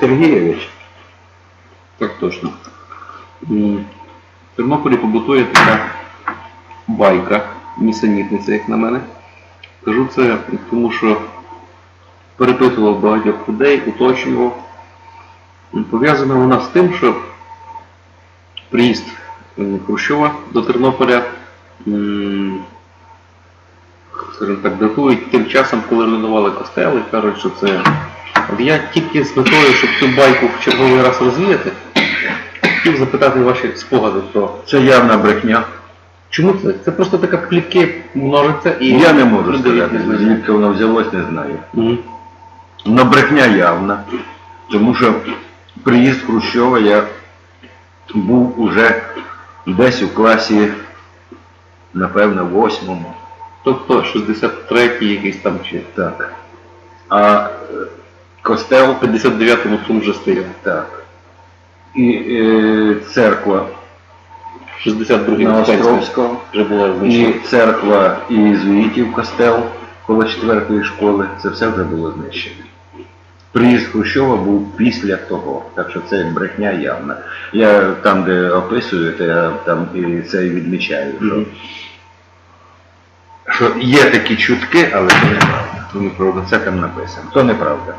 Сергійович. Так точно. В Тернополі побутує така байка, нісенітниця, як на мене. Кажу це тому, що перепитував багатьох людей, уточнював. Пов'язана вона з тим, що приїзд Хрущова до Тернополя, скажімо так, датують тим часом, коли руйнували костели, кажуть, що це. От я тільки з метою, щоб цю байку в черговий раз розвіяти, хотів запитати ваші спогади про. Це явна брехня. Чому це? Це просто така плітки множиться і. Я не можу люди сказати, не звідки воно взялось, не знаю. Мгм. Но брехня явна. Тому що приїзд Хрущова я був уже десь у класі, напевно, восьмому. Тобто 63-й якийсь там чи Так. А е, костел в 59-му тут вже стояв. так. І е, церква 62-й на Островського. вже була І знищена. церква і єзуїтів костел коло четвертої школи, це все вже було знищено. Приїзд Хрущова був після того, так що це брехня явна. Я там, де описую, то я там і це і відмічаю, що, Мгм. що є такі чутки, але це неправда. То неправда, це там написано. То неправда.